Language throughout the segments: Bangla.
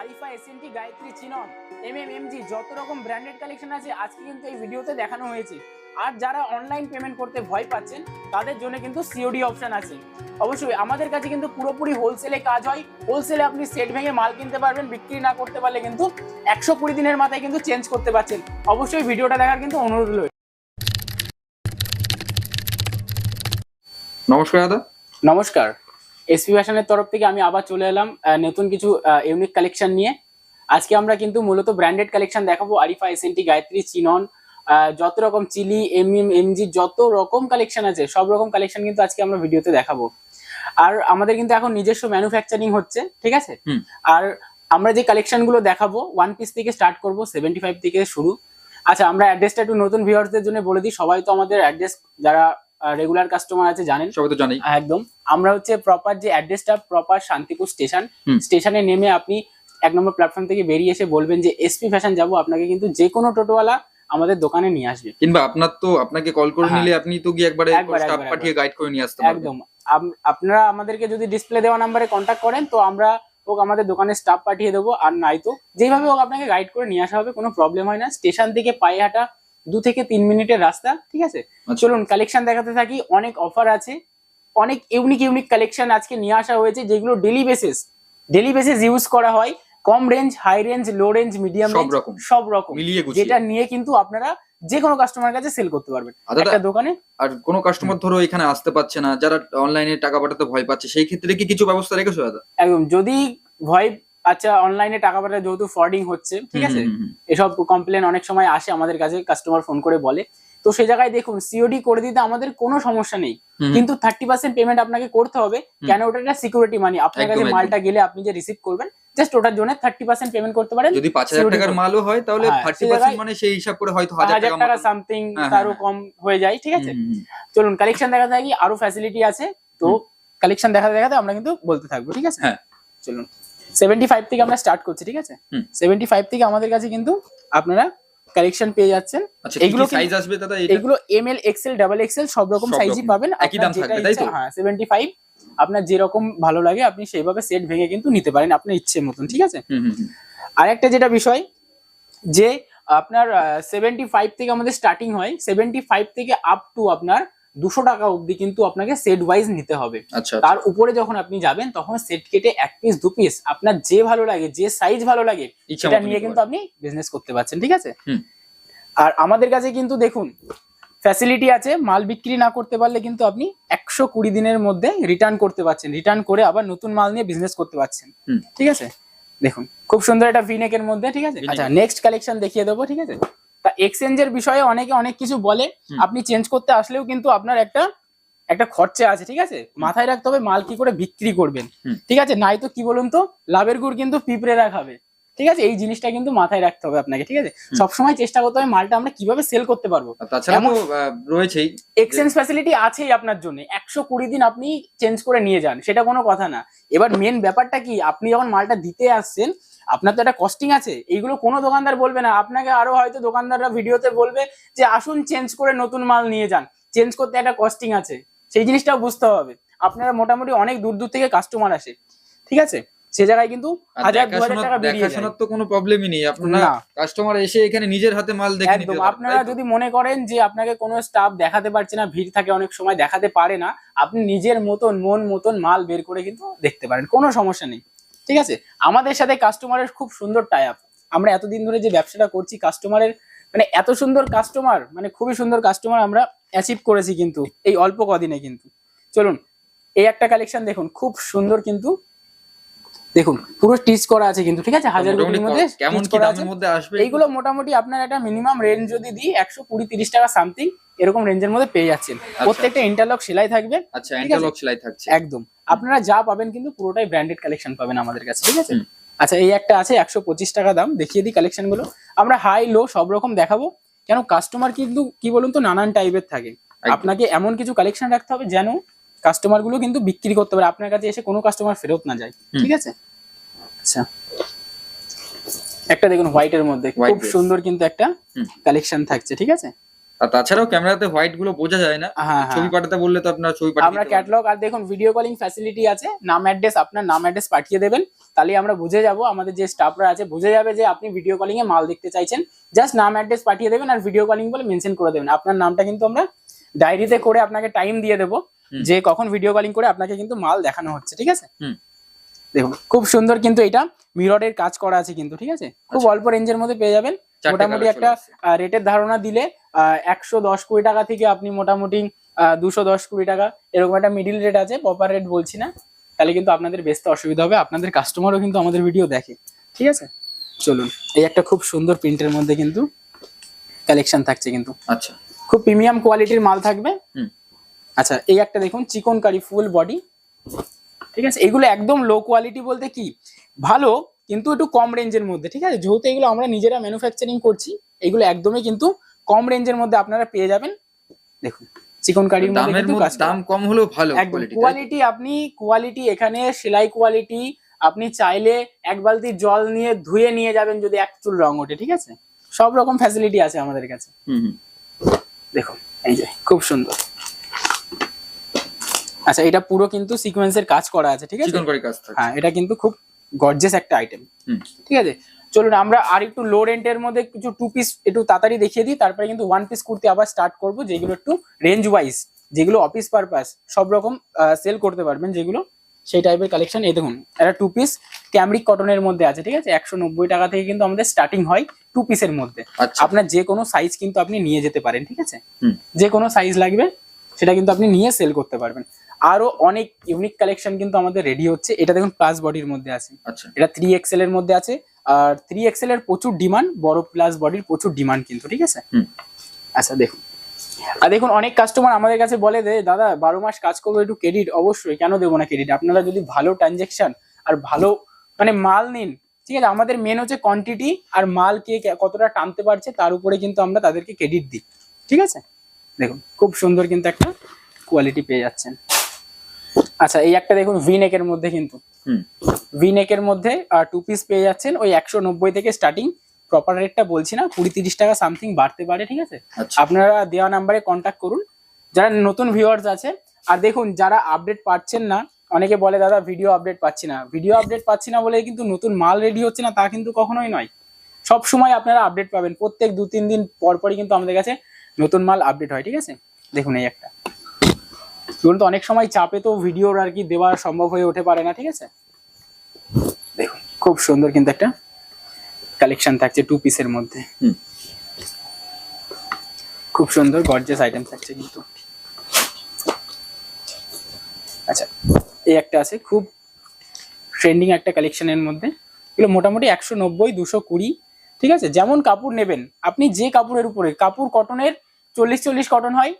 আরিফা এসএনটি গায়ত্রী চিনন এম এম এমজি যত রকম ব্র্যান্ডেড কালেকশন আছে আজকে কিন্তু এই ভিডিওতে দেখানো হয়েছে। আর যারা অনলাইন পেমেন্ট করতে ভয় পাচ্ছেন তাদের জন্য কিন্তু সিওডি অপশন আছে। অবশ্যই আমাদের কাছে কিন্তু পুরোপুরি হোলসেলে কাজ হয়। হোলসেলে আপনি সেট ভেঙে মাল কিনতে পারবেন বিক্রি না করতে পারলে কিন্তু একশো কুড়ি দিনের মাথায় কিন্তু চেঞ্জ করতে পারছেন। অবশ্যই ভিডিওটা দেখার কিন্তু অনুরোধ রইল। নমস্কার দাদা। নমস্কার। এসপি ফ্যাশনের তরফ থেকে আমি আবার চলে এলাম নতুন কিছু ইউনিক কালেকশন নিয়ে। আজকে আমরা কিন্তু মূলত ব্র্যান্ডেড কালেকশন দেখাবো আরিফা এসএনটি গায়ত্রী চিনন যত রকম চিলি এম এম এমজি যত রকম কালেকশন আছে সব রকম কালেকশন কিন্তু আজকে আমরা ভিডিওতে দেখাবো। আর আমাদের কিন্তু এখন নিজস্ব ম্যানুফ্যাকচারিং হচ্ছে ঠিক আছে? আর আমরা যে কালেকশনগুলো দেখাবো ওয়ান পিস থেকে স্টার্ট করব সেভেন্টি ফাইভ থেকে শুরু। আচ্ছা আমরা অ্যাড্রেসটা একটু নতুন ভিউয়ার্সদের জন্য বলে দিই সবাই তো আমাদের অ্যাড্রেস যারা রেগুলার কাস্টমার আছে জানেন? সবাই তো জানি একদম। আমরা হচ্ছে প্রপার যে অ্যাড্রেসটা প্রপার শান্তিপুর স্টেশন। স্টেশনে নেমে আপনি এক নম্বর প্ল্যাটফর্ম থেকে বেরিয়ে এসে বলবেন যে এসপি ফ্যাশন যাব আপনাকে কিন্তু যে কোনো টোটোওয়ালা আমাদের দোকানে নিয়ে আসবে। কিংবা আপনার তো আপনাকে কল করে হ্যাঁ। নিলে আপনি তো গিয়ে একবারে স্টাফ পাঠিয়ে গাইড করে নিয়ে আসতে একদম। আপনারা আমাদেরকে যদি ডিসপ্লে দেওয়া নাম্বারে কন্ট্যাক্ট করেন তো আমরা হোক আমাদের দোকানে স্টাফ পাঠিয়ে দেবো। আর নাই তো যেভাবে হোক আপনাকে গাইড করে নিয়ে আসা হবে কোনো প্রবলেম হয় না। স্টেশন থেকে পায়ে হাঁটা দু থেকে তিন মিনিটের রাস্তা ঠিক আছে? আচ্ছা। চলুন কালেকশন দেখাতে থাকি। অনেক অফার আছে। অনেক ইউনিক ইউনিক কালেকশন আজকে নিয়ে আসা হয়েছে যেগুলো daily basis daily basis use করা হয়। কম range high range low range medium সব রেঞ্জ রকম। সব রকম। যেটা নিয়ে কিন্তু আপনারা যে কোনো কাস্টমার কাছে সেল করতে পারবেন। একটা দোকানে। আর কোনো কাস্টমার ধরো এখানে আসতে পারছে না যারা অনলাইনে টাকা পাঠাতে ভয় পাচ্ছে সেই ক্ষেত্রে কি কিছু ব্যবস্থা রেখেছো দাদা? একদম যদি ভয় আচ্ছা অনলাইনে টাকা পাঠাতে যেহেতু ফ্রডিং হচ্ছে ঠিক আছে। এসব কমপ্লেন অনেক সময় আসে আমাদের কাছে কাস্টমার ফোন করে বলে। তো সেই জায়গায় দেখুন সিওডি করে দিতে আমাদের কোনো সমস্যা নেই। কিন্তু থার্টি পার্সেন্ট পেমেন্ট আপনাকে করতে হবে কেন ওটা একটা সিকিউরিটি মানি আপনার কাছে মালটা গেলে আপনি যে রিসিভ করবেন জাস্ট ওটার জন্য থার্টি পার্সেন্ট পেমেন্ট করতে পারেন যদি পাঁচ হাজার টাকার মালও হয় তাহলে হ্যাঁ, থার্টি পার্সেন্ট জায়গায় মানে সেই হিসাব করে হয়তো হাজার টাকা সামথিং হ্যাঁ, তারও হ্যাঁ, কম হয়ে যায় ঠিক আছে। চলুন কালেকশন দেখাতে থাকি আরও ফ্যাসিলিটি আছে। তো কালেকশন দেখাতে দেখাতে আমরা কিন্তু বলতে থাকব ঠিক আছে? হ্যাঁ। চলুন। সেভেন্টি ফাইভ থেকে আমরা স্টার্ট করছি ঠিক আছে। সেভেন্টি ফাইভ থেকে আমাদের কাছে কিন্তু আপনারা কালেকশন পেয়ে যাচ্ছেন আচ্ছা এগুলো সাইজ আসবে দাদা এগুলো M L XL double XL সব রকম সাইজই পাবেন একই দাম থাকবে, তাই তো? হ্যাঁ সেভেন্টি ফাইভ আপনার যেরকম ভালো লাগে আপনি সেইভাবে সেট ভেঙে কিন্তু নিতে পারেন আপনার ইচ্ছে মতন ঠিক আছে। আরেকটা যেটা বিষয় যে আপনার সেভেন্টি ফাইভ থেকে আমাদের স্টার্টিং হয় সেভেন্টি ফাইভ থেকে আপ টু আপনার দুশো টাকা অবধি কিন্তু আপনাকে সেট ওয়াইজ নিতে হবে। আচ্ছা তার উপরে যখন আপনি যাবেন তখন সেট কেটে এক পিস দু পিস আপনার যে ভালো লাগে যে সাইজ ভালো লাগে সেটা নিয়ে কিন্তু আপনি বিজনেস করতে পারছেন ঠিক আছে? আর আমাদের কাছে কিন্তু দেখুন ফ্যাসিলিটি আছে মাল বিক্রি না করতে পারলে কিন্তু আপনি একশো কুড়ি দিনের মধ্যে রিটার্ন করতে পারছেন। রিটার্ন করে আবার নতুন মাল নিয়ে বিজনেস করতে পারছেন। ঠিক আছে? দেখুন খুব সুন্দর একটা ভিনেকের মধ্যে ঠিক আছে? আচ্ছা নেক্সট কালেকশন দেখিয়ে দেবো ঠিক আছে? তা এক্সচেঞ্জের বিষয়ে অনেকে অনেক কিছু বলে। আপনি চেঞ্জ করতে আসলেও কিন্তু আপনার একটা একটা খরচা আছে ঠিক আছে? মাথায় রাখতে হবে মাল কি করে বিক্রি করবেন। ঠিক আছে? নাই তো কি বলুন তো? লাভের গুড় কিন্তু পিঁপড়েরা খাবে ঠিক আছে? এই জিনিসটা কিন্তু মাথায় রাখতে হবে আপনাকে ঠিক আছে। সবসময় চেষ্টা করতে হবে মালটা আমরা কীভাবে সেল করতে পারব। রয়েছেই। এক্সচেঞ্জ ফ্যাসিলিটি আছেই আপনার জন্য। একশো কুড়ি দিন আপনি চেঞ্জ করে নিয়ে যান সেটা কোনো কথা না। এবার মেন ব্যাপারটা কি? আপনি যখন মালটা দিতে আসছেন আপনার তো একটা কস্টিং আছে এইগুলো কোনো দোকানদার বলবে না। আপনাকে আরও হয়তো দোকানদাররা ভিডিওতে বলবে যে আসুন চেঞ্জ করে নতুন মাল নিয়ে যান। চেঞ্জ করতে একটা কস্টিং আছে সেই জিনিসটাও বুঝতে হবে। আপনারা মোটামুটি অনেক দূর দূর থেকে কাস্টমার আসে। ঠিক আছে? সে জায়গায় কিন্তু হাজার দু হাজার টাকা বেরিয়ে যায়। তো কোনো প্রবলেমই নেই। আপনারা কাস্টমার এসে এখানে নিজের হাতে মাল দেখে নিতে আপনারা যদি মনে করেন যে আপনাকে কোনো স্টাফ দেখাতে পারছে না ভিড় থাকে অনেক সময় দেখাতে পারে না আপনি নিজের মতন মন মতন মাল বের করে কিন্তু দেখতে পারেন। কোনো সমস্যা নেই। ঠিক আছে? আমাদের সাথে কাস্টমারের খুব সুন্দর টাই আপ আমরা এতদিন ধরে যে ব্যবসাটা করছি কাস্টমারের মানে এত সুন্দর কাস্টমার মানে খুবই সুন্দর কাস্টমার আমরা অ্যাচিভ করেছি কিন্তু এই অল্প কদিনে কিন্তু। চলুন এই একটা কালেকশন দেখুন খুব সুন্দর কিন্তু। দেখুন পুরো স্টিচ করা আছে কিন্তু ঠিক আছে? হাজার কোটির মধ্যে কেমন কি দামের মধ্যে আসবে? এইগুলো মোটামুটি আপনার একটা মিনিমাম রেঞ্জ যদি দিই একশো কুড়ি তিরিশ টাকা সামথিং এরকম রেঞ্জের মধ্যে পেয়ে যাচ্ছেন। প্রত্যেকটা ইন্টারলক সেলাই থাকবে আচ্ছা ইন্টারলক সেলাই থাকছে। একদম। আপনারা যা পাবেন কিন্তু পুরোটাই ব্র্যান্ডেড কালেকশন পাবেন আমাদের কাছে ঠিক আছে? আচ্ছা এই একটা আছে একশো পঁচিশ টাকা দাম দেখিয়ে দিই কালেকশনগুলো। আমরা হাই লো সব রকম দেখাবো। কেন কাস্টমার কিন্তু কি বলুন তো নানান টাইপের থাকে। আপনাকে এমন কিছু কালেকশন রাখতে হবে যেন কাস্টমারগুলো কিন্তু বিক্রি করতে পারে। আপনার কাছে এসে কোনো কাস্টমার ফেরত না যায় ঠিক আছে? আচ্ছা। একটা দেখুন হোয়াইটের মধ্যে খুব সুন্দর কিন্তু একটা কালেকশন থাকছে ঠিক আছে? আর তাছাড়াও ক্যামেরাতে হোয়াইটগুলো বোঝা যায় না। হ্যাঁ ছবি হ্যাঁ পাঠাতে বললে তো আপনার ছবি পাঠিয়ে আমরা ক্যাটালগ আর দেখুন ভিডিও কলিং ফ্যাসিলিটি আছে নাম অ্যাড্রেস আপনার নাম অ্যাড্রেস পাঠিয়ে দেবেন তাহলে আমরা বুঝে যাব আমাদের যে স্টাফরা আছে বুঝে যাবে যে আপনি ভিডিও কলিং এ মাল দেখতে চাইছেন। জাস্ট নাম অ্যাড্রেস পাঠিয়ে দেবেন আর ভিডিও কলিং বলে মেনশন করে দেবেন। আপনার নামটা কিন্তু আমরা ডায়েরিতে করে আপনাকে টাইম দিয়ে দেবো যে কখন ভিডিও কলিং করে আপনাকে কিন্তু মাল দেখানো হচ্ছে ঠিক আছে? দেখুন খুব সুন্দর কিন্তু এটা মিররের কাজ করা আছে কিন্তু ঠিক আছে? খুব অল্প রেঞ্জের মধ্যে পেয়ে যাবেন। আচ্ছা। মোটামুটি একটা রেটের ধারণা দিলে একশো দশ কুড়ি টাকা থেকে আপনি মোটামুটি দুশো দশ কুড়ি টাকা এরকম একটা মিডিল রেট আছে প্রপার রেট বলছি না। তাহলে কিন্তু আপনাদের বেচতে অসুবিধা হবে আপনাদের কাস্টমারও কিন্তু আমাদের ভিডিও দেখে ঠিক আছে? চলুন এই একটা খুব সুন্দর প্রিন্টের মধ্যে কিন্তু কালেকশন থাকছে কিন্তু। আচ্ছা। খুব প্রিমিয়াম কোয়ালিটির মাল থাকবে। আচ্ছা এই একটা দেখুন চিকন কারি ফুল বডি ঠিক আছে? এগুলো একদম লো কোয়ালিটি বলতে কি? ভালো কিন্তু একটু কম রেঞ্জের মধ্যে ঠিক আছে? যেহেতু এগুলো আমরা নিজেরা ম্যানুফ্যাকচারিং করছি এগুলো একদমই কিন্তু কম রেঞ্জের মধ্যে আপনারা পেয়ে যাবেন। দেখুন চিকন কারির দামের। দাম কম হলেও ভালো কোয়ালিটি আপনি কোয়ালিটি এখানে সেলাই কোয়ালিটি আপনি চাইলে এক বালতি জল নিয়ে ধুয়ে নিয়ে যাবেন যদি এক চুল রং ওঠে ঠিক আছে? সব রকম ফ্যাসিলিটি আছে আমাদের কাছে। দেখুন এই যে খুব সুন্দর। আচ্ছা এটা পুরো কিন্তু সিকোয়েন্সের কাজ করা আছে ঠিক আছে? চিকন কাজ হ্যাঁ এটা কিন্তু খুব গর্জেস একটা আইটেম ঠিক আছে? চলুন আমরা আর একটু লো রেন্টের মধ্যে কিছু টু পিস একটু তাড়াতাড়ি দেখিয়ে দিই তারপরে কিন্তু ওয়ান পিস কুর্তি আবার স্টার্ট করব যেগুলো একটু রেঞ্জ ওয়াইজ যেগুলো অফিস পারপাস সব রকম সেল করতে পারবেন যেগুলো সেই টাইপের কালেকশন এই দেখুন একটা টু পিস ক্যামরিক কটনের মধ্যে আছে ঠিক আছে? একশো নব্বই টাকা থেকে কিন্তু আমাদের স্টার্টিং হয় টু পিসের মধ্যে। আচ্ছা। আপনার যে কোনো সাইজ কিন্তু আপনি নিয়ে যেতে পারেন ঠিক আছে। যে কোনো সাইজ লাগবে সেটা কিন্তু আপনি নিয়ে সেল করতে পারবেন। আরও অনেক ইউনিক কালেকশন কিন্তু আমাদের রেডি হচ্ছে। এটা দেখুন প্লাস বডির মধ্যে আছে। আচ্ছা। এটা থ্রি এক্সেল এর মধ্যে আছে। আর থ্রি এক্সেল এর প্রচুর ডিমান্ড বড় প্লাস বডির প্রচুর ডিমান্ড কিন্তু ঠিক আছে? আচ্ছা দেখুন। আর দেখুন অনেক কাস্টমার আমাদের কাছে বলে যে দাদা বারো মাস কাজ করব একটু ক্রেডিট অবশ্যই কেন দেবো না ক্রেডিট আপনারা যদি ভালো ট্রানজেকশন আর ভালো মানে মাল নিন ঠিক আছে? আমাদের মেন হচ্ছে কোয়ান্টিটি আর মাল কে- কতটা টানতে পারছে তার উপরে কিন্তু আমরা তাদেরকে ক্রেডিট দিই ঠিক আছে? দেখুন খুব সুন্দর কিন্তু একটা কোয়ালিটি পেয়ে যাচ্ছেন। আচ্ছা এই একটা দেখুন ভি নেকের মধ্যে কিন্তু। ভি নেকের মধ্যে টু পিস পেয়ে যাচ্ছেন। ওই একশো নব্বই থেকে স্টার্টিং প্রপার রেটটা বলছি না কুড়ি তিরিশ টাকা সামথিং বাড়তে পারে ঠিক আছে? আচ্ছা। আপনারা দেওয়া নাম্বারে কন্ট্যাক্ট করুন। যারা নতুন ভিউয়ার্স আছে আর দেখুন যারা আপডেট পাচ্ছেন না অনেকে বলে দাদা ভিডিও আপডেট পাচ্ছি না। ভিডিও আপডেট পাচ্ছি না বলে কিন্তু নতুন মাল রেডি হচ্ছে না তা কিন্তু কখনোই নয়। সব সময় আপনারা আপডেট পাবেন। প্রত্যেক দু তিন দিন পর পরই কিন্তু আমাদের কাছে নতুন মাল আপডেট হয় ঠিক আছে? দেখুন এই একটা। ধরুন তো অনেক সময় চাপে তো ভিডিওর আর কি দেওয়া সম্ভব হয়ে উঠে পারে না ঠিক আছে? দেখুন খুব সুন্দর কিন্তু একটা কালেকশন থাকছে টু পিসের মধ্যে। খুব সুন্দর গর্জিয়াস আইটেম থাকছে কিন্তু। আচ্ছা এই একটা আছে খুব ট্রেন্ডিং একটা কালেকশনের মধ্যে। এগুলো মোটামুটি একশো নব্বই দুশো কুড়ি ঠিক আছে? যেমন কাপড় নেবেন আপনি যে কাপড়ের উপরে কাপড় কটনের চল্লিশ চল্লিশ কটন হয়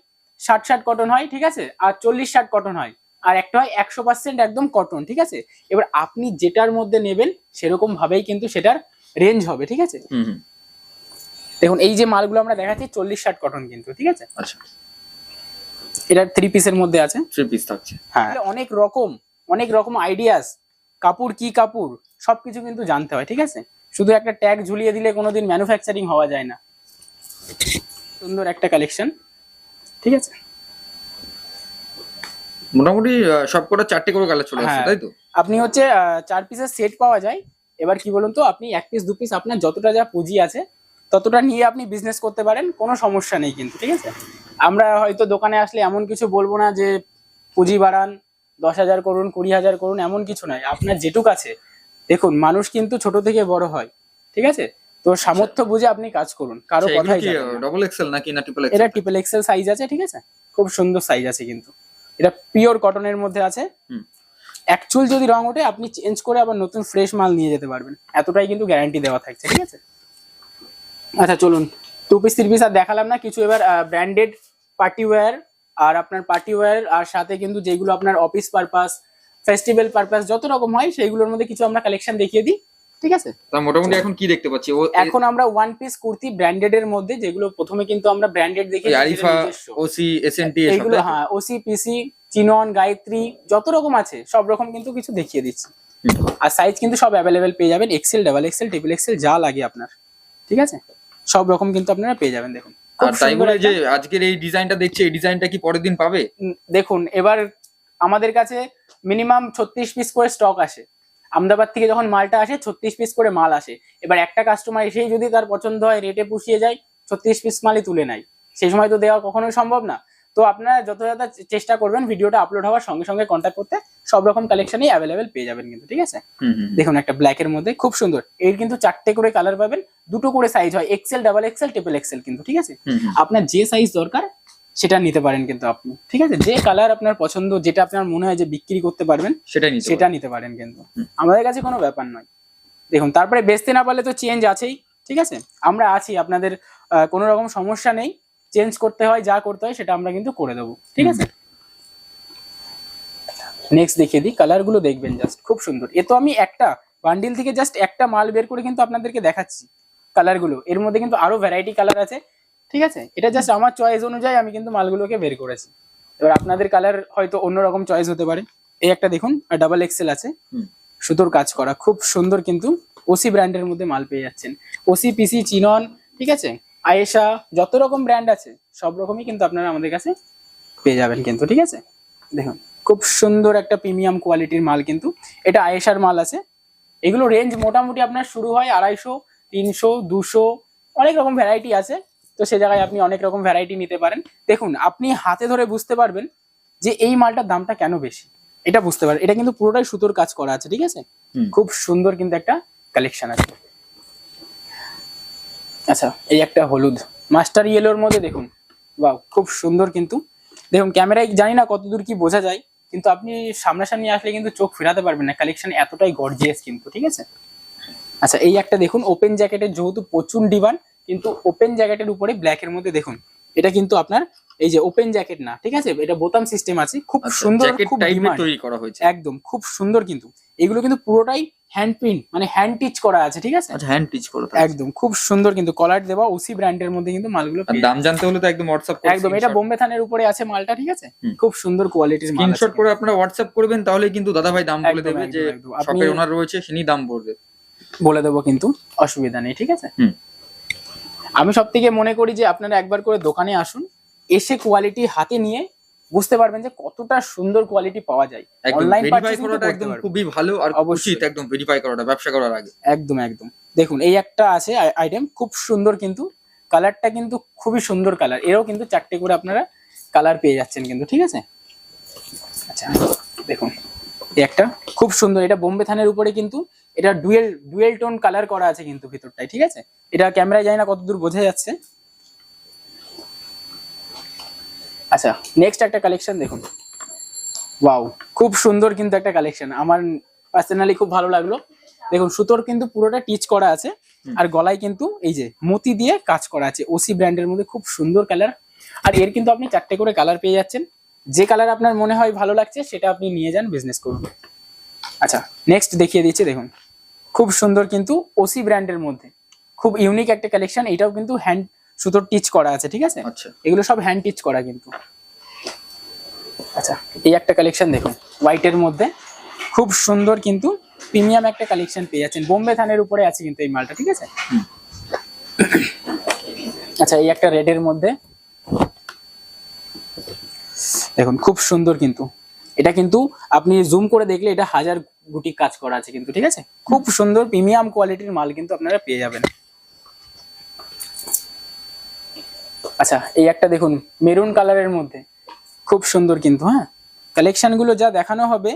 ষাট ষাট কটন হয় ঠিক আছে? আর চল্লিশ ষাট কটন হয়। আর একটা হয় একশো পার্সেন্ট একদম কটন ঠিক আছে? এবার আপনি যেটার মধ্যে নেবেন সেরকম ভাবেই কিন্তু সেটার রেঞ্জ হবে ঠিক আছে? দেখুন এই যে মালগুলো আমরা দেখাচ্ছি চল্লিশ ষাট কটন কিন্তু ঠিক আছে? আচ্ছা। এটা থ্রি পিসের মধ্যে আছে। থ্রি পিস থাকছে। হ্যাঁ। অনেক রকম অনেক রকম আইডিয়াস কাপড় কি কাপড় সবকিছু কিন্তু জানতে হয় ঠিক আছে? শুধু একটা ট্যাগ ঝুলিয়ে দিলে কোনোদিন ম্যানুফ্যাকচারিং হওয়া যায় না। সুন্দর একটা কালেকশন ঠিক আছে? মোটামুটি সবকটা চারটে করে কালার চলে আসছে হ্যাঁ। তাই তো? আপনি হচ্ছে চার পিসের সেট পাওয়া যায়। এবার কি বলুন তো আপনি এক পিস দু পিস আপনার যতটা যা পুঁজি আছে ততটা নিয়ে আপনি বিজনেস করতে পারেন কোনো সমস্যা নেই কিন্তু ঠিক আছে? আমরা হয়তো দোকানে আসলে এমন কিছু বলব না যে পুঁজি বাড়ান দশ হাজার করুন কুড়ি হাজার করুন এমন কিছু নয়। আপনার যেটুক আছে দেখুন মানুষ কিন্তু ছোট থেকে বড় হয় ঠিক আছে? তো সামর্থ্য বুঝে আপনি কাজ করুন। কারও কথাই যাবেন না। ডবল এক্সেল নাকি না ট্রিপল এক্সেল এটা ট্রিপল এক্সেল সাইজ আছে ঠিক আছে? খুব সুন্দর সাইজ আছে কিন্তু। এটা পিওর কটনের মধ্যে আছে। হুম। অ্যাকচুয়াল যদি রং ওঠে আপনি চেঞ্জ করে আবার নতুন ফ্রেশ মাল নিয়ে যেতে পারবেন। এতটাই কিন্তু গ্যারান্টি দেওয়া থাকছে ঠিক আছে? আচ্ছা চলুন। টু পিস থ্রি পিস আর দেখালাম না কিছু এবার ব্র্যান্ডেড পার্টি ওয়্যার আর আপনার পার্টি ওয়্যার আর সাথে কিন্তু যেগুলো আপনার অফিস পারপাস ফেস্টিভ্যাল পারপাস যত রকম হয় সেইগুলোর মধ্যে কিছু আমরা কালেকশন দেখিয়ে দিই। ঠিক আছে? তা মোটামুটি এখন কি দেখতে পাচ্ছি? ও এখন আমরা ওয়ান পিস কুর্তি ব্র্যান্ডেড এর মধ্যে যেগুলো প্রথমে কিন্তু আমরা ব্র্যান্ডেড দেখি আরিফা ওসি এসএনটি এইগুলো হ্যাঁ ওসি পিসি চিনন গায়ত্রী যত রকম আছে সব রকম কিন্তু কিছু দেখিয়ে দিচ্ছি। আর সাইজ কিন্তু সব অ্যাভেলেবেল পেয়ে যাবেন XL double XL triple XL যা লাগে আপনার। ঠিক আছে? সব রকম কিন্তু আপনারা পেয়ে যাবেন দেখুন। আর তাই বলে যে আজকের এই ডিজাইনটা দেখছি এই ডিজাইনটা কি পরের দিন পাবে দেখুন এবার আমাদের কাছে মিনিমাম ছত্রিশ পিস করে স্টক আসে। আহমেদাবাদ থেকে যখন মালটা আসে ছত্রিশ পিস করে মাল আসে। এবার একটা কাস্টমার এসেই যদি তার পছন্দ হয় রেটে পুষিয়ে যায় ছত্রিশ পিস মালই তুলে নেয়। সেই সময় তো দেওয়া কখনোই সম্ভব না। তো আপনারা যথাযথ চেষ্টা করবেন ভিডিওটা আপলোড হওয়ার সঙ্গে সঙ্গে কন্ট্যাক্ট করতে। সব রকম কালেকশনই অ্যাভেলেবেল পেয়ে যাবেন কিন্তু ঠিক আছে? দেখুন একটা ব্ল্যাকের মধ্যে খুব সুন্দর। এর কিন্তু চারটে করে কালার পাবেন। দুটো করে সাইজ হয় XL double XL triple XL কিন্তু ঠিক আছে। আপনার যে সাইজ দরকার সেটা নিতে পারেন কিন্তু আপনি। ঠিক আছে? যে কালার আপনার পছন্দ যেটা আপনার মনে হয় যে বিক্রি করতে পারবেন নিতে সেটা নিতে পারেন কিন্তু। আমাদের কাছে কোনো ব্যাপার নয়। দেখুন তারপরে বেচতে না পারলে তো চেঞ্জ আছেই ঠিক আছে? আমরা আছি আপনাদের কোনো রকম সমস্যা নেই। চেঞ্জ করতে হয় যা করতে হয় সেটা আমরা কিন্তু করে দেবো। ঠিক আছে? নেক্সট দেখিয়ে দিই কালারগুলো দেখবেন জাস্ট খুব সুন্দর। এ তো আমি একটা বান্ডিল থেকে জাস্ট একটা মাল বের করে কিন্তু আপনাদেরকে দেখাচ্ছি কালারগুলো এর মধ্যে কিন্তু আরও ভ্যারাইটি কালার আছে। ঠিক আছে? এটা জাস্ট আমার চয়েস অনুযায়ী আমি কিন্তু মালগুলোকে বের করেছি। এবার আপনাদের কালার হয়তো অন্যরকম চয়েস হতে পারে। এই একটা দেখুন ডাবল এক্সেল আছে। সুতোর কাজ করা খুব সুন্দর কিন্তু ওসি ব্র্যান্ডের মধ্যে মাল পেয়ে যাচ্ছেন। ওসি পিসি চিনন ঠিক আছে? আয়েশা যত রকম ব্র্যান্ড আছে সব রকমই কিন্তু আপনারা আমাদের কাছে পেয়ে যাবেন কিন্তু ঠিক আছে? দেখুন খুব সুন্দর একটা প্রিমিয়াম কোয়ালিটির মাল কিন্তু। এটা আয়েশার মাল আছে। এগুলো রেঞ্জ মোটামুটি আপনার শুরু হয় আড়াইশো তিনশো দুশো অনেক রকম ভ্যারাইটি আছে। তো সে জায়গায় আপনি অনেক রকম ভ্যারাইটি নিতে পারেন। দেখুন আপনি হাতে ধরে বুঝতে পারবেন যে এই মালটার দামটা কেন বেশি। এটা বুঝতে পারেন এটা কিন্তু পুরোটাই সুতোর কাজ করা আছে ঠিক আছে? খুব সুন্দর কিন্তু একটা কালেকশন আছে। আচ্ছা এই একটা হলুদ। মাস্টার ইয়েলোর মধ্যে দেখুন। বাহ খুব সুন্দর কিন্তু। দেখুন ক্যামেরায় জানি না কতদূর কি বোঝা যায় কিন্তু আপনি সামনাসামনি আসলে কিন্তু চোখ ফেরাতে পারবেন না। কালেকশন এতটাই গর্জিয়াস কিন্তু ঠিক আছে? আচ্ছা এই একটা দেখুন ওপেন জ্যাকেটের যেহেতু প্রচুর ডিমান্ড কিন্তু ওপেন জ্যাকেটের উপরে ব্ল্যাকের মধ্যে দেখুন এটা কিন্তু আপনার এই যে ওপেন জ্যাকেট না ঠিক আছে? এটা বোতাম সিস্টেম আছে খুব সুন্দর জ্যাকেট খুব তৈরি করা হয়েছে। একদম খুব সুন্দর কিন্তু। এগুলো কিন্তু পুরোটাই হ্যান্ড প্রিন্ট মানে হ্যান্ড টিচ করা আছে ঠিক আছে? আচ্ছা হ্যান্ড টিচ করা একদম খুব সুন্দর কিন্তু কলার দেওয়া ওসি ব্র্যান্ডের মধ্যে কিন্তু মালগুলো আর দাম জানতে হলে তো একদম হোয়াটসঅ্যাপ যাবেন। একদম এটা বোম্বে থানের উপরে আছে মালটা ঠিক আছে? খুব সুন্দর কোয়ালিটির মাল স্ক্রিনশট করে আপনারা হোয়াটসঅ্যাপ করবেন তাহলে কিন্তু দাদা ভাই দাম বলে দেবে যে। শপের ওনার রয়েছে তিনি দাম বলবে বলে দেবো কিন্তু অসুবিধা নেই ঠিক আছে? হুম। আমি সব থেকে মনে করি যে আপনারা একবার করে দোকানে আসুন এসে কোয়ালিটি হাতে নিয়ে বুঝতে পারবেন যে কতটা সুন্দর কোয়ালিটি পাওয়া যায়। অনলাইন পারচেজিং করাটা একদম খুবই ভালো আর অবশ্যই। একদম ভেরিফাই করাটা ব্যবসা করার আগে। একদম একদম। দেখুন এই একটা আছে আইটেম খুব সুন্দর কিন্তু। কালারটা কিন্তু খুবই সুন্দর কালার এরও কিন্তু চারটে করে আপনারা কালার পেয়ে যাচ্ছেন কিন্তু ঠিক আছে? আচ্ছা দেখুন এই একটা খুব সুন্দর এটা বোম্বে থানের উপরে কিন্তু এটা ডুয়েল ডুয়েল টোন কালার করা আছে কিন্তু ভিতরটায় ঠিক আছে? এটা ক্যামেরায় জানি না কতদূর বোঝা যাচ্ছে। আচ্ছা নেক্সট একটা কালেকশন দেখুন। ওয়াও খুব সুন্দর কিন্তু একটা কালেকশন আমার পার্সোনালি খুব ভালো লাগল। দেখুন সুতোর কিন্তু পুরোটা টিচ করা আছে। আর গলায় কিন্তু এই যে মতি দিয়ে কাজ করা আছে। ওসি ব্র্যান্ডের মধ্যে খুব সুন্দর কালার আর এর কিন্তু আপনি চারটে করে কালার পেয়ে যাচ্ছেন। যে কালার আপনার মনে হয় ভালো লাগছে সেটা আপনি নিয়ে যান বিজনেস করুন। আচ্ছা নেক্সট দেখিয়ে দিচ্ছি দেখুন। খুব সুন্দর কিন্তু ওসি ব্র্যান্ডের মধ্যে। খুব ইউনিক একটা কালেকশন এটাও কিন্তু হ্যান্ড সুতোর টিচ করা আছে ঠিক আছে? আচ্ছা। এগুলো সব হ্যান্ড টিচ করা কিন্তু। আচ্ছা এই একটা কালেকশন দেখুন হোয়াইটের মধ্যে। খুব সুন্দর কিন্তু প্রিমিয়াম একটা কালেকশন পেয়ে যাচ্ছেন। বোম্বে থানের উপরে আছে কিন্তু এই মালটা ঠিক আছে? আচ্ছা এই একটা রেডের মধ্যে। দেখুন খুব সুন্দর কিন্তু। এটা কিন্তু আপনি জুম করে দেখলে এটা হাজার গুটি কাজ করা আছে কিন্তু, ঠিক আছে? খুব সুন্দর প্রিমিয়াম কোয়ালিটির মাল কিন্তু আপনারা পেয়ে যাবেন। আচ্ছা এই একটা দেখুন মেরুন কালারের মধ্যে। খুব সুন্দর কিন্তু হ্যাঁ? কালেকশনগুলো যা দেখানো হবে,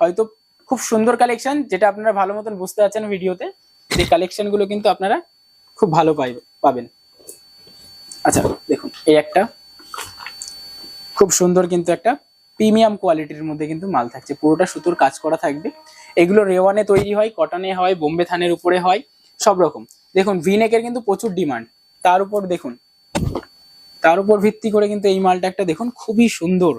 হয়তো খুব সুন্দর কালেকশন যেটা আপনারা ভালো মতন বুঝতে পারছেন ভিডিওতে, সেই কালেকশনগুলো কিন্তু আপনারা খুব ভালো পাবেন। আচ্ছা দেখুন, এই একটা। খুব সুন্দর কিন্তু একটা প্রিমিয়াম কোয়ালিটির মধ্যে কিন্তু মাল থাকছে। পুরোটা সুতোর কাজ করা থাকবে। এগুলো রেওয়ানে তৈরি হয়, কটনে হয়, বোম্বে থানের উপরে হয়, সব রকম। দেখুন ভিনেকের কিন্তু প্রচুর ডিমান্ড। তার উপর দেখুন, তার উপর ভিত্তি করে কিন্তু এই মালটা একটা দেখুন, খুবই সুন্দর।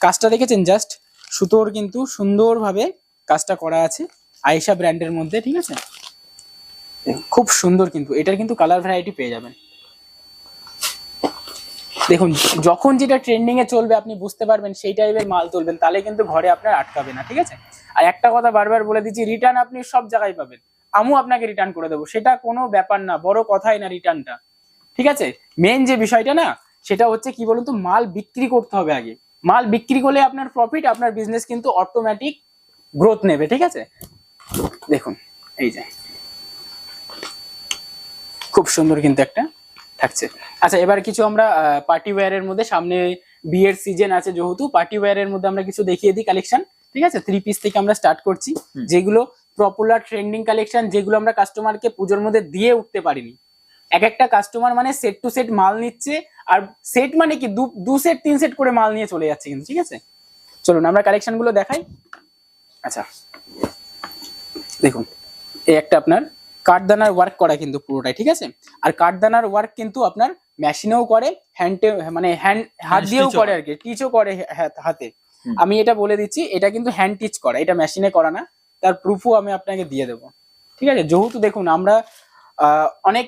কাজটা দেখেছেন? জাস্ট সুতোর কিন্তু সুন্দরভাবে কাজটা করা আছে আয়েশা ব্র্যান্ডের মধ্যে, ঠিক আছে? খুব সুন্দর কিন্তু, এটার কিন্তু কালার ভ্যারাইটি পেয়ে যাবেন। দেখুন, যখন যেটা ট্রেন্ডিং এ চলবে, আপনি বুঝতে পারবেন সেই টাইপের মাল তুলবেন, তাহলে কিন্তু ঘরে আপনার আটকাবে না, ঠিক আছে? আর একটা কথা বারবার বলে দিচ্ছি রিটার্ন আপনি সব জায়গায় পাবেন। আমিও আপনাকে রিটার্ন করে দেবো, সেটা কোনো ব্যাপার না, বড় কথাই না রিটার্নটা ঠিক আছে? মেন যে বিষয়টা না, সেটা হচ্ছে কি বলুন তো, মাল বিক্রি করতে হবে আগে। মাল বিক্রি করলে আপনার প্রফিট আপনার বিজনেস কিন্তু অটোমেটিক গ্রোথ নেবে, ঠিক আছে? দেখুন, এই যে। খুব সুন্দর কিন্তু একটা থাকছে। আচ্ছা এবার কিছু আমরা পার্টি ওয়্যারের মধ্যে সামনে বিয়ের সিজন আছে যেহেতু পার্টি ওয়্যারের মধ্যে আমরা কিছু দেখিয়ে দিই কালেকশন ঠিক আছে? থ্রি পিস থেকে আমরা স্টার্ট করছি। যেগুলো পপুলার ট্রেন্ডিং কালেকশন যেগুলো আমরা কাস্টমারকে পুজোর মধ্যে দিয়ে উঠতে পারিনি। এক একটা কাস্টমার মানে সেট টু সেট মাল নিচ্ছে আর সেট মানে কি? দু দু সেট তিন সেট করে মাল নিয়ে চলে যাচ্ছে কিন্তু ঠিক আছে? চলুন আমরা কালেকশনগুলো দেখাই। আচ্ছা। দেখুন এই একটা আপনার কাঠদানার ওয়ার্ক করা কিন্তু পুরোটাই ঠিক আছে? আর কাঠদানার ওয়ার্ক কিন্তু আপনার মেশিনেও করে হ্যান্ডে মানে হ্যান্ড হাত দিয়েও করে আর কি টিচও করে হ্যাঁ- হাতে। আমি এটা বলে দিচ্ছি এটা কিন্তু হ্যান্ড টিচ করা এটা মেশিনে করা না তার প্রুফও আমি আপনাকে দিয়ে দেবো ঠিক আছে? যেহেতু দেখুন আমরা আহ, অনেক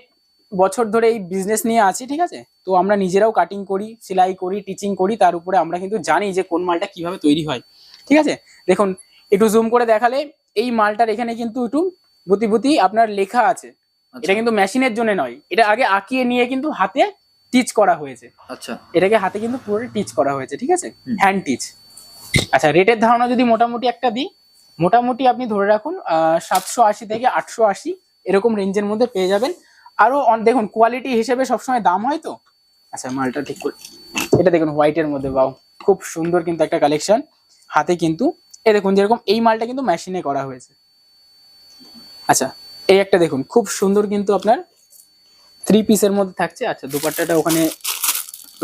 বছর ধরে এই বিজনেস নিয়ে আছি ঠিক আছে? তো আমরা নিজেরাও কাটিং করি সেলাই করি টিচিং করি তার উপরে আমরা কিন্তু জানি যে কোন মালটা কীভাবে তৈরি হয় ঠিক আছে? দেখুন একটু জুম করে দেখালে এই মালটার এখানে কিন্তু একটু বুতি আপনার লেখা আছে। আচ্ছা, এটা কিন্তু মেশিনের জন্য নয়। এটা আগে আঁকিয়ে নিয়ে কিন্তু হাতে টিচ করা হয়েছে। আচ্ছা। এটাকে হাতে কিন্তু পুরো টিচ করা হয়েছে ঠিক আছে? হ্যান্ড টিচ আচ্ছা রেটের ধারণা যদি মোটামুটি একটা দিই মোটামুটি আপনি ধরে রাখুন সাতশো আশি থেকে আটশো আশি এরকম রেঞ্জের মধ্যে পেয়ে যাবেন। আরও দেখুন কোয়ালিটি হিসেবে সবসময় দাম হয় তো? আচ্ছা মালটা ঠিক করে এটা দেখুন হোয়াইটের মধ্যে বাও খুব সুন্দর কিন্তু একটা কালেকশন হাতে কিন্তু এ দেখুন যেরকম এই মালটা কিন্তু মেশিনে করা হয়েছে। আচ্ছা এই একটা দেখুন, খুব সুন্দর কিন্তু আপনার থ্রি পিসের মধ্যে থাকছে। আচ্ছা দুপাট্টাটা ওখানে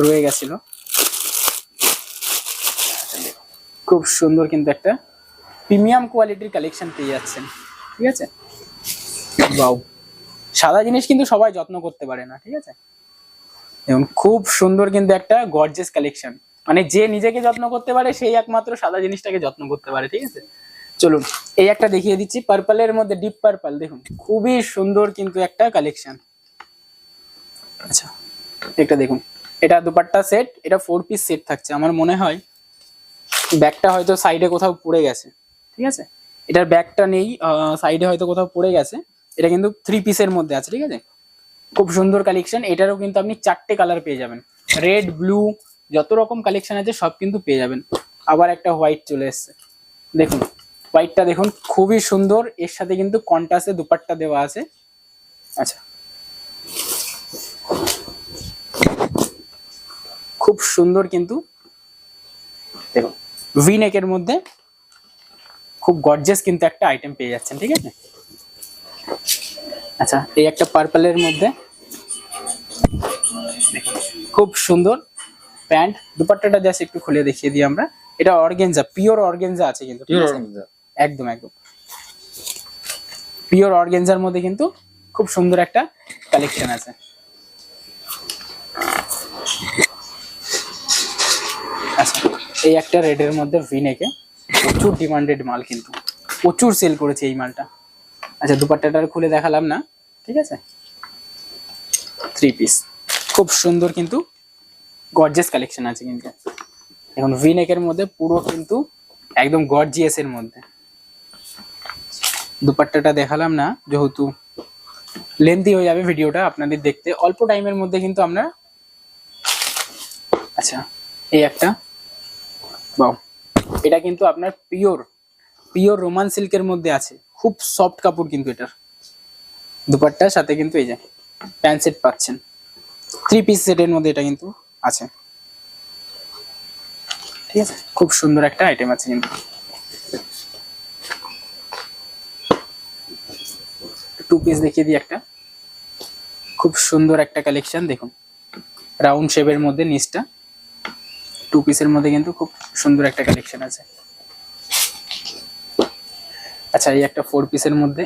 রয়ে গেছিল। খুব সুন্দর কিন্তু একটা প্রিমিয়াম কোয়ালিটির কালেকশন পেয়ে যাচ্ছেন, ঠিক আছে? বাউ সাদা জিনিস কিন্তু সবাই যত্ন করতে পারে না, ঠিক আছে? এবং খুব সুন্দর কিন্তু একটা গর্জেস কালেকশন মানে যে নিজেকে যত্ন করতে পারে, সেই একমাত্র সাদা জিনিসটাকে যত্ন করতে পারে, ঠিক আছে? চলুন, এই একটা দেখিয়ে দিচ্ছি পার্পলের মধ্যে ডিপ পার্পল দেখুন, খুবই সুন্দর কিন্তু একটা কালেকশন আচ্ছা একটা দেখুন, এটা দুপাট্টা সেট এটা ফোর পিস সেট থাকছে, আমার মনে হয় ব্যাগটা হয়তো সাইডে কোথাও পড়ে গেছে, ঠিক আছে? এটার ব্যাগটা নেই সাইডে হয়তো কোথাও পড়ে গেছে, এটা কিন্তু থ্রি পিসের মধ্যে আছে, ঠিক আছে? খুব সুন্দর কালেকশন এটারও কিন্তু আপনি চারটে কালার পেয়ে যাবেন। রেড ব্লু যত রকম কালেকশন আছে, সব কিন্তু পেয়ে যাবেন। আবার একটা হোয়াইট চলে এসছে, দেখুন। হোয়াইটটা দেখুন খুবই সুন্দর। এর সাথে কিন্তু কন্টাসে দুপাট্টা দেওয়া আছে। আচ্ছা। খুব সুন্দর কিন্তু। দেখুন ভি নেকের মধ্যে খুব গর্জেস কিন্তু একটা আইটেম পেয়ে যাচ্ছেন ঠিক আছে? আচ্ছা এই একটা পার্পলের মধ্যে খুব সুন্দর প্যান্ট। দুপাট্টাটা জাস্ট একটু খুলে দেখিয়ে দিই আমরা। এটা অর্গেনজা পিওর অর্গেনজা আছে কিন্তু? একদম একদম। পিওর অর্গেনজার মধ্যে কিন্তু খুব সুন্দর একটা কালেকশন আছে। আচ্ছা এই একটা রেডের মধ্যে ভিনেকে প্রচুর ডিমান্ডেড মাল কিন্তু। প্রচুর সেল করেছে এই মালটা। আচ্ছা দুপাট্টাটা খুলে দেখালাম না, ঠিক আছে? থ্রি পিস খুব সুন্দর কিন্তু গর্জেস কালেকশন আছে কিন্তু। এখন ভিনেকের মধ্যে পুরো কিন্তু একদম গর্জিয়াসের মধ্যে। দুপাট্টাটা দেখালাম না, যেহেতু লেন্থি হয়ে যাবে ভিডিওটা, আপনাদের দেখতে অল্প টাইমের মধ্যে কিন্তু আমরা আচ্ছা এই একটা বাও এটা কিন্তু আপনার পিওর পিওর রোমান সিল্কের মধ্যে আছে, খুব সফট কাপড় কিন্তু এটার, দুপাট্টার সাথে কিন্তু এই যে প্যান্ট সেট পাচ্ছেন থ্রি পিস সেটের মধ্যে এটা কিন্তু আছে, ঠিক আছে, খুব সুন্দর একটা আইটেম আছে কিন্তু। পিস দেখিয়ে দিই একটা। খুব সুন্দর একটা কালেকশন দেখুন। রাউন্ড শেপের মধ্যে নিচটা। টু পিসের মধ্যে কিন্তু খুব সুন্দর একটা কালেকশন আছে। আচ্ছা এই একটা ফোর পিসের মধ্যে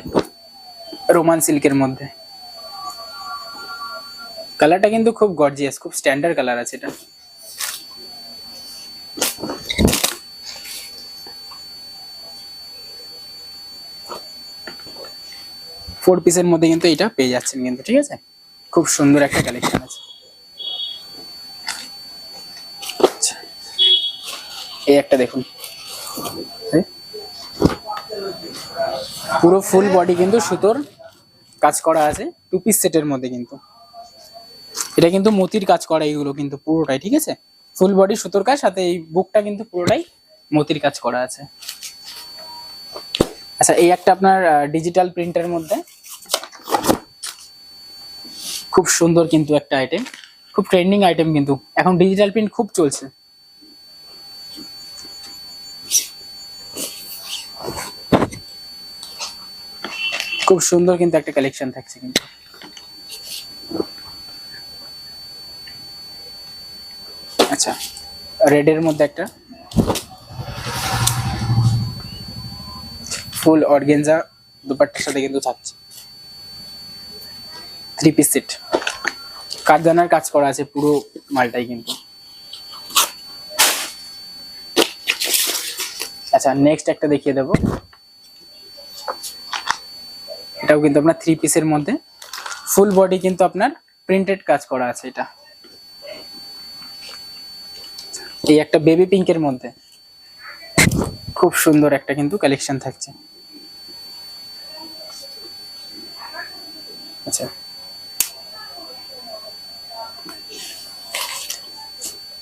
রোমান সিল্কের মধ্যে। কালারটা কিন্তু খুব গর্জিয়াস খুব স্ট্যান্ডার্ড কালার আছে এটা। ফোর পিসের মধ্যে কিন্তু এটা পেয়ে যাচ্ছেন কিন্তু, ঠিক আছে? খুব সুন্দর একটা কালেকশন আছে। আচ্ছা। এই একটা দেখুন। পুরো ফুল বডি কিন্তু সুতোর কাজ করা আছে টু পিস সেটের মধ্যে কিন্তু। এটা কিন্তু মতির কাজ করা এইগুলো কিন্তু পুরোটাই, ঠিক আছে? ফুল বডি সুতোর কাজ, সাথে এই বুকটা কিন্তু পুরোটাই মতির কাজ করা আছে। আচ্ছা এই একটা আপনার ডিজিটাল প্রিন্টের মধ্যে। খুব সুন্দর কিন্তু একটা আইটেম খুব ট্রেন্ডিং আইটেম কিন্তু। এখন ডিজিটাল প্রিন্ট খুব চলছে। খুব সুন্দর কিন্তু একটা কালেকশন থাকছে কিন্তু। আচ্ছা রেডের মধ্যে একটা। ফুল অর্গেনজা দুপাট্টার সাথে কিন্তু থাকছে। থ্রি পিস সেট কাঠদানার কাজ করা আছে, পুরো মালটাই কিন্তু। আচ্ছা নেক্সট একটা দেখিয়ে দেবো। এটাও কিন্তু আপনার থ্রি পিসের মধ্যে। ফুল বডি কিন্তু আপনার প্রিন্টেড কাজ করা আছে এটা। এই একটা বেবি পিঙ্কের মধ্যে। খুব সুন্দর একটা কিন্তু কালেকশন থাকছে।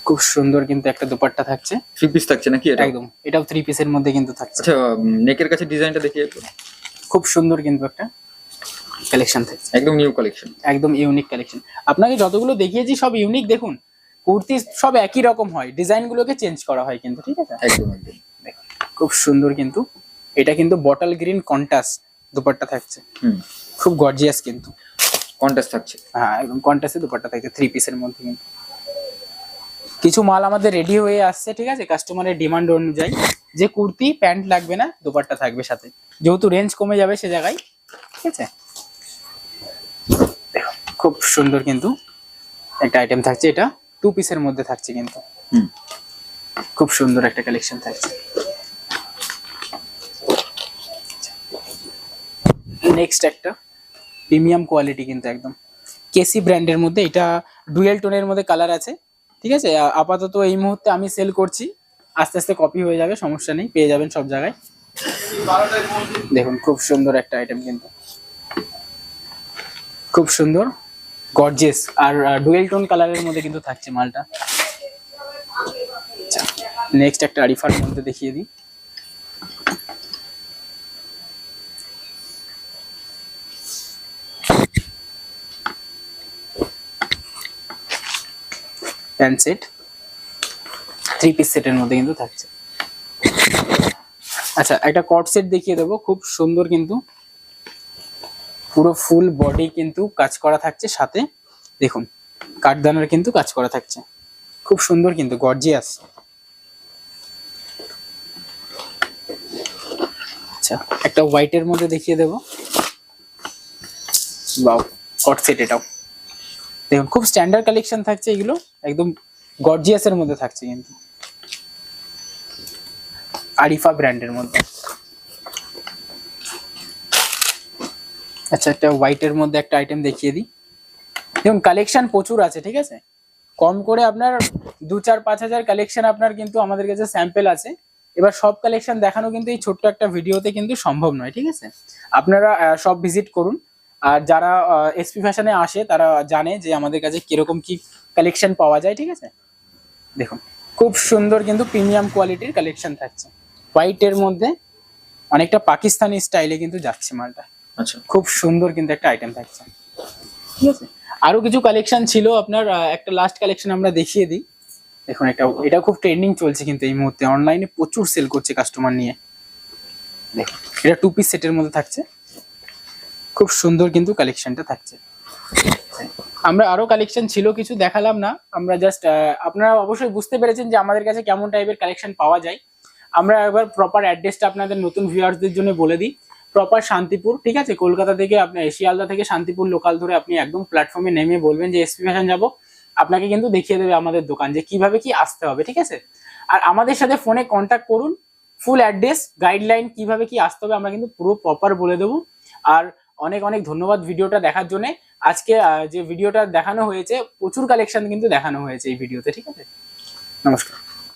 খুব সুন্দর কিন্তু একটা দুপাট্টা থাকছে। থ্রি পিস থাকছে নাকি এটা? একদম এটাও থ্রি পিসের মধ্যে কিন্তু থাকছে। আচ্ছা নেকের কাছে ডিজাইনটা দেখিয়ে একটু। খুব সুন্দর কিন্তু একটা কালেকশন থাকছে। একদম নিউ কালেকশন একদম ইউনিক কালেকশন আপনাকে যতগুলো দেখিয়েছি সব ইউনিক দেখুন। কুর্তি সব একই রকম হয়। ডিজাইনগুলোকে চেঞ্জ করা হয় কিন্তু ঠিক আছে? একদম একদম। খুব সুন্দর কিন্তু। এটা কিন্তু বটল গ্রিন কন্টাস্ট দুপাট্টা থাকছে। হুম। খুব গর্জিয়াস কিন্তু। কন্টাস্ট থাকছে। হ্যাঁ একদম কন্টাস্টে দুপাট্টা থাকছে থ্রি পিসের মধ্যে কিন্তু। কিছু মাল আমাদের রেডি হয়ে আসছে ঠিক আছে? কাস্টমারের ডিমান্ড অনুযায়ী। যে কুর্তি প্যান্ট লাগবে না দুপাট্টা থাকবে সাথে। যেহেতু রেঞ্জ কমে যাবে সে জায়গায় ঠিক আছে? খুব সুন্দর কিন্তু একটা আইটেম থাকছে এটা। টু পিসের মধ্যে থাকছে কিন্তু। খুব সুন্দর একটা কালেকশন থাকছে। নেক্সট একটা প্রিমিয়াম কোয়ালিটি কিন্তু একদম। কেসি ব্র্যান্ডের মধ্যে এটা ডুয়েল টোনের মধ্যে কালার আছে। ঠিক আছে? আপাতত এই মুহূর্তে আমি সেল করছি। আস্তে আস্তে কপি হয়ে যাবে, সমস্যা নেই, পেয়ে যাবেন সব জায়গায়। দেখুন, খুব সুন্দর একটা আইটেম কিন্তু। খুব সুন্দর গর্জেস আর ডুয়েল টোন কালারের মধ্যে কিন্তু থাকছে মালটা। নেক্সট একটা আরিফার মধ্যে দেখিয়ে দিই। Pant set. থ্রি পিস সেটের মধ্যে কিন্তু থাকছে। আচ্ছা একটা কট সেট দেখিয়ে দেবো। খুব সুন্দর কিন্তু। পুরো ফুল বডি কিন্তু কাজ করা থাকছে সাথে। দেখুন, কাঠদানার কিন্তু কাজ করা থাকছে। খুব সুন্দর কিন্তু গর্জিয়াস আচ্ছা একটা হোয়াইটের মধ্যে দেখিয়ে দেবো। বাও কট সেট এটাও। দেখুন, খুব স্ট্যান্ডার্ড কালেকশন থাকছে এগুলো, একদম গর্জিয়াসের মধ্যে থাকছে কিন্তু। আরিফা ব্র্যান্ডের মধ্যে। আচ্ছা একটা হোয়াইটের মধ্যে একটা আইটেম দেখিয়ে দিই। দেখুন কালেকশন প্রচুর আছে, ঠিক আছে? কম করে আপনার দু চার পাঁচ হাজার কালেকশন আপনার কিন্তু আমাদের কাছে স্যাম্পেল আছে। এবার সব কালেকশন দেখানো কিন্তু এই ছোট্ট একটা ভিডিওতে কিন্তু সম্ভব নয়, ঠিক আছে? আপনারা সব ভিজিট করুন। আর যারা এসপি ফ্যাশনে আসে তারা জানে যে আমাদের কাছে কীরকম কি কালেকশন পাওয়া যায় ঠিক আছে? দেখুন খুব সুন্দর কিন্তু প্রিমিয়াম কোয়ালিটির কালেকশন থাকছে। হোয়াইটের মধ্যে অনেকটা পাকিস্তানি স্টাইলে কিন্তু যাচ্ছে মালটা। আচ্ছা। খুব সুন্দর কিন্তু একটা আইটেম থাকছে। ঠিক আছে? আরও কিছু কালেকশন ছিল আপনার একটা লাস্ট কালেকশন আমরা দেখিয়ে দিই। দেখুন একটা এটা খুব ট্রেন্ডিং চলছে কিন্তু এই মুহূর্তে। অনলাইনে প্রচুর সেল করছে কাস্টমার নিয়ে। দেখুন এটা টু পিস সেটের মধ্যে থাকছে। খুব সুন্দর কিন্তু কালেকশনটা থাকছে। আমরা আরও কালেকশন ছিল, কিছু দেখালাম না। আমরা জাস্ট আপনারা অবশ্যই বুঝতে পেরেছেন যে আমাদের কাছে কেমন টাইপের কালেকশন পাওয়া যায়। আমরা একবার প্রপার অ্যাড্রেসটা আপনাদের নতুন ভিউয়ার্সদের জন্য বলে দিই। প্রপার শান্তিপুর, ঠিক আছে? কলকাতা থেকে আপনি, শিয়ালদা থেকে শান্তিপুর লোকাল ধরে আপনি একদম প্ল্যাটফর্মে নেমে বলবেন যে এসপি ফ্যাশন যাব। আপনাকে কিন্তু দেখিয়ে দেবে আমাদের দোকান যে, কীভাবে কি আসতে হবে, ঠিক আছে? আর আমাদের সাথে ফোনে কন্ট্যাক্ট করুন। ফুল অ্যাড্রেস গাইডলাইন কীভাবে কি আসতে হবে, আমরা কিন্তু পুরো প্রপার বলে দেবো। আর অনেক অনেক ধন্যবাদ ভিডিওটা দেখার জন্য। আজকে যে ভিডিওটা দেখানো হয়েছে, প্রচুর কালেকশন কিন্তু দেখানো হয়েছে এই ভিডিওতে, ঠিক আছে? নমস্কার।